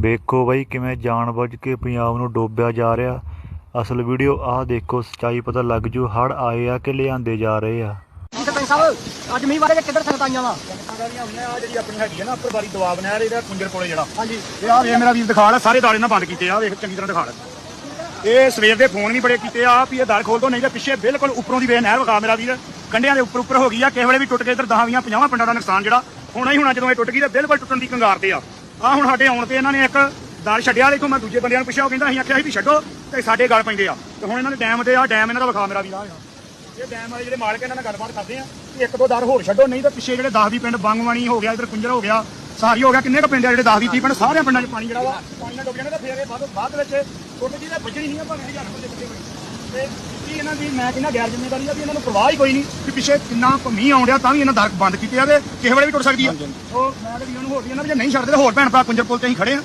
ਵੇਖੋ ਬਈ ਕਿਵੇਂ ਜਾਣਬੁੱਝ ਕੇ ਪੰਜਾਬ ਨੂੰ ਡੋਬਿਆ ਜਾ ਰਿਹਾ। ਅਸਲ ਵੀਡੀਓ ਆਹ ਦੇਖੋ ਸੱਚਾਈ ਪਤਾ ਲੱਗ ਜੂ ਹੜ ਆਏ ਆ ਕਿ ਲਿਆਂਦੇ ਜਾ ਰਹੇ ਆ। ਸਰਪੰਚ ਸਾਹਿਬ ਅੱਜ ਮੀਂਹ ਵਾਲੇ ਕਿੱਧਰ ਸੰਗਤਾਂ ਆਈਆਂ ਵਾ? ਆ ਜਿਹੜੀ ਆਪਣੀ ਹੈਗੀ ਹੈ ਨਾ ਉੱਪਰ ਬਾਰੀ ਦਬਾਅ ਬਣਾਇਆ ਇਹਦਾ ਕੁੰਜਰ ਕੋਲੇ ਜਿਹੜਾ ਹਾਂਜੀ। ਇਹ ਆ ਵੇਖ ਮੇਰਾ ਵੀਰ ਦਿਖਾ ਲੈ ਸਾਰੇ ਨਾਲ ਬੰਦ ਕੀਤੇ ਆ ਵੇਖ ਚੰਗੀ ਤਰ੍ਹਾਂ ਦਿਖਾ ਲੈ ਇਹ ਸਵੇਰ ਦੇ ਫੋਨ ਵੀ ਬੜੇ ਕੀਤੇ ਆ ਵੀ ਇਹ ਦਾਲ ਖੋਲ ਦੋ ਨਹੀਂ ਤੇ ਪਿੱਛੇ ਬਿਲਕੁਲ ਉੱਪਰੋਂ ਦੀ ਵੇ ਨਹਿਰ ਵਗਾ ਮੇਰਾ ਵੀਰ। ਕੰਡਿਆਂ ਦੇ ਉੱਪਰ ਉੱਪਰ ਹੋ ਗਈ ਆ ਕਿਸੇ ਵੇਲੇ ਵੀ ਟੁੱਟ ਕੇ ਇਧਰ 10 20 50 ਪਿੰਡਾਂ ਦਾ ਨੁਕਸਾਨ ਜਿਹੜਾ ਹੋਣਾ ਹੀ ਹੋਣਾ ਜਦੋਂ ਇਹ ਟੁੱਟ ਗਈ ਤਾਂ ਬਿਲਕੁਲ ਟੁੱਟਣ ਦੀ ਕੰਗਾਰ ਤੇ ਆ। ਆ ਹੁਣ ਸਾਡੇ ਆਉਣ ਤੇ ਇਹਨਾਂ ਨੇ ਇੱਕ ਦਾਲ ਛੱਡਿਆ, ਦੇਖੋ ਮੈਂ ਦੂਜੇ ਬੰਦਿਆਂ ਨੂੰ ਪੁੱਛਿਆ, ਉਹ ਕਹਿੰਦਾ ਅਸੀਂ ਆਖਿਆ ਸੀ ਵੀ ਛੱਡੋ ਤੇ ਸਾਡੇ ਗਲ ਪੈਂਦੇ ਆ। ਤੇ ਹੁਣ ਇਹਨਾਂ ਦੇ ਡੈਮ ਤੇ ਆ ਡੈਮ ਇਹਨਾਂ ਦਾ ਵਿਖਾ ਮੇਰਾ ਵੀਰ ਆ। ਇਹ ਡੈਮ ਵਾਲੇ ਜਿਹੜੇ ਮਾਲਕ ਇਹਨਾਂ ਨਾਲ ਗੱਲਬਾਤ ਕਰਦੇ ਆ ਕਿ ਇੱਕ ਦੋ ਦਰ ਹੋਰ ਛੱਡੋ, ਨਹੀਂ ਤਾਂ ਪਿੱਛੇ ਜਿਹੜੇ 10 20 ਪਿੰਡ ਬੰਗਵਾਣੀ ਹੋ ਗਿਆ, ਇਧਰ ਕੁੰਜਰ ਹੋ ਗਿਆ, ਸਾਰੀ ਹੋ ਗਿਆ, ਕਿੰਨੇ ਕ ਪਿੰਡ ਆ ਜਿਹੜੇ 10 20 ਪਿੰਡ, ਸਾਰਿਆਂ ਪਿੰਡਾਂ 'ਚ ਪਾਣੀ ਜਿਹੜਾ ਵਾ, ਪਾਣੀ ਨਾਲ ਡੁੱਬ ਜਾਣਾ, ਤਾਂ ਫੇਰ ਇਹ ਬਾਅਦ ਬਾਅਦ ਵਿੱਚ ਟੁੱਟ ਜੀ ਤਾਂ ਨਹੀਂ ਆ ਭਾਵੇਂ ਹਜ਼ਾਰ ਬੰਦੇ ਕਿੱਥੇ ਹੋਏ। ਤੇ ਕੀ ਇਹਨਾਂ ਦੀ ਮੈਂ ਕਹਿੰਦਾ ਗੈਰ ਜ਼ਿੰਮੇਵਾਰੀ ਆ ਵੀ ਇਹਨਾਂ ਨੂੰ ਪਰਵਾਹ ਹੀ ਕੋਈ ਨਹੀਂ ਕਿ ਪਿੱਛੇ ਕਿੰਨਾ ਕੁ ਮੀਂਹ ਆਉਣ ਡਿਆ ਤਾਂ ਵੀ ਇਹਨਾਂ ਦਰ ਬੰਦ ਕੀਤੇ ਆ ਤੇ ਕਿਸੇ ਵੇਲੇ ਵੀ ਟੁੱਟ ਸਕਦੀ ਆ। ਉਹ ਮੈਂ ਤਾਂ ਵੀ ਉਹਨੂੰ ਹੋਰ ਵੀ ਇਹਨਾਂ ਵੀ ਜੇ ਨਹੀਂ ਛੱਡਦੇ ਤਾਂ ਹੋਰ ਭੈਣ ਭਰਾ ਕੁੰਜਰ ਪੁੱਲ ਤੇ ਅਸੀਂ ਖੜੇ ਆ।